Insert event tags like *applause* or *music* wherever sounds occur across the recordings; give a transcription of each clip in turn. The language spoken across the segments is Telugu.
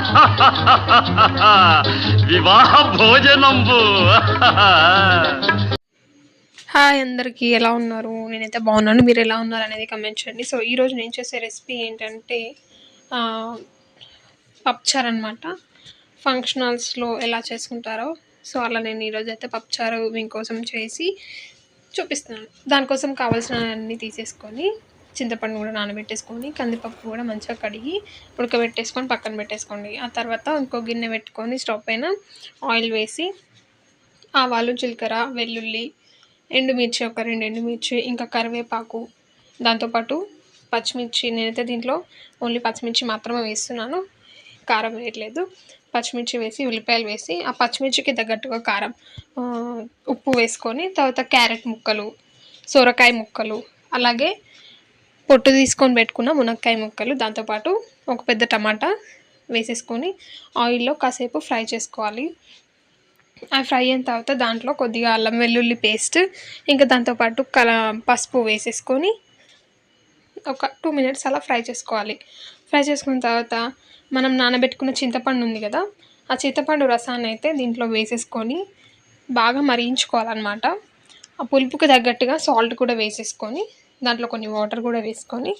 *laughs* వివాహ భోజనంబు. హాయ్ అందరికీ ఎలా ఉన్నారు? నేనైతే బాగున్నాను మీరు ఎలా ఉన్నారు అనేది కమెంట్ చేయండి. సో ఈరోజు నేను చేసే రెసిపీ ఏంటంటే పప్చార్ అనమాట ఫంక్షనల్స్లో ఎలా చేసుకుంటారో సో అలా నేను ఈరోజు అయితే పప్చారు మీకోసం చేసి చూపిస్తున్నాను. దానికోసం కావాల్సిన అన్నీ తీసేసుకొని చింతపండు కూడా నానబెట్టేసుకొని కందిపప్పు కూడా మంచిగా కడిగి ఉడకబెట్టేసుకొని పక్కన పెట్టేసుకోండి. ఆ తర్వాత ఇంకో గిన్నె పెట్టుకొని స్టవ్ పైన ఆయిల్ వేసి ఆవాలు జీలకర్ర వెల్లుల్లి ఎండుమిర్చి ఒక రెండు ఎండుమిర్చి ఇంకా కరివేపాకు దాంతోపాటు పచ్చిమిర్చి. నేనైతే దీంట్లో ఓన్లీ పచ్చిమిర్చి మాత్రమే వేస్తున్నాను. కారం వేయట్లేదు. పచ్చిమిర్చి వేసి ఉల్లిపాయలు వేసి ఆ పచ్చిమిర్చికి తగ్గట్టుగా కారం ఉప్పు వేసుకొని తర్వాత క్యారెట్ ముక్కలు సొరకాయ ముక్కలు అలాగే పొట్టు తీసుకొని పెట్టుకున్న మునక్కాయ ముక్కలు దాంతోపాటు ఒక పెద్ద టమాటా వేసేసుకొని ఆయిల్లో కాసేపు ఫ్రై చేసుకోవాలి. అవి ఫ్రై అయిన తర్వాత దాంట్లో కొద్దిగా అల్లం వెల్లుల్లి పేస్ట్ ఇంకా దాంతోపాటు కల పసుపు వేసేసుకొని ఒక టూ మినిట్స్ అలా ఫ్రై చేసుకోవాలి. ఫ్రై చేసుకున్న తర్వాత మనం నానబెట్టుకున్న చింతపండు ఉంది కదా ఆ చింతపండు రసాన్ని అయితే దీంట్లో వేసేసుకొని బాగా మరిగించుకోవాలన్నమాట. ఆ పులుపుకి తగ్గట్టుగా సాల్ట్ కూడా వేసేసుకొని దాంట్లో కొన్ని వాటర్ కూడా వేసుకొని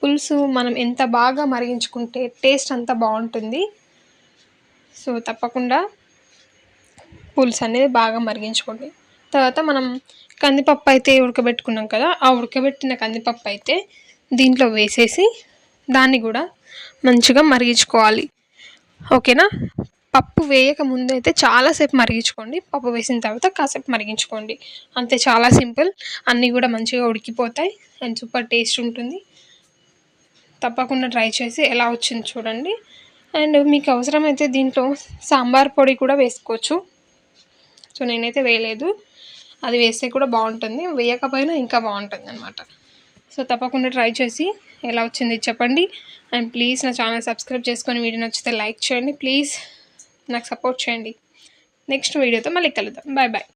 పులుసు మనం ఎంత బాగా మరిగించుకుంటే టేస్ట్ అంత బాగుంటుంది. సో తప్పకుండా పులుసు అనేది బాగా మరిగించుకోండి. తర్వాత మనం కందిపప్పు అయితే ఉడకబెట్టుకున్నాం కదా ఆ ఉడకబెట్టిన కందిపప్పు అయితే దీంట్లో వేసేసి దాన్ని కూడా మంచిగా మరిగించుకోవాలి. ఓకేనా? పప్పు వేయక ముందు అయితే చాలాసేపు మరిగించుకోండి. పప్పు వేసిన తర్వాత కాసేపు మరిగించుకోండి. అంతే చాలా సింపుల్. అన్నీ కూడా మంచిగా ఉడికిపోతాయి. అండ్ సూపర్ టేస్ట్ ఉంటుంది. తప్పకుండా ట్రై చేసి ఎలా వచ్చింది చూడండి. అండ్ మీకు అవసరమైతే దీంట్లో సాంబార్ పొడి కూడా వేసుకోవచ్చు. సో నేనైతే వేయలేదు. అది వేస్తే కూడా బాగుంటుంది. వేయకపోయినా ఇంకా బాగుంటుంది అనమాట సో తప్పకుండా ట్రై చేసి ఎలా వచ్చింది చెప్పండి. అండ్ ప్లీజ్ నా ఛానల్ సబ్స్క్రైబ్ చేసుకొని వీడియో నచ్చితే లైక్ చేయండి. ప్లీజ్. నాకు సపోర్ట్ చేయండి. నెక్స్ట్ వీడియోతో మళ్ళీ కలుద్దాం. Bye bye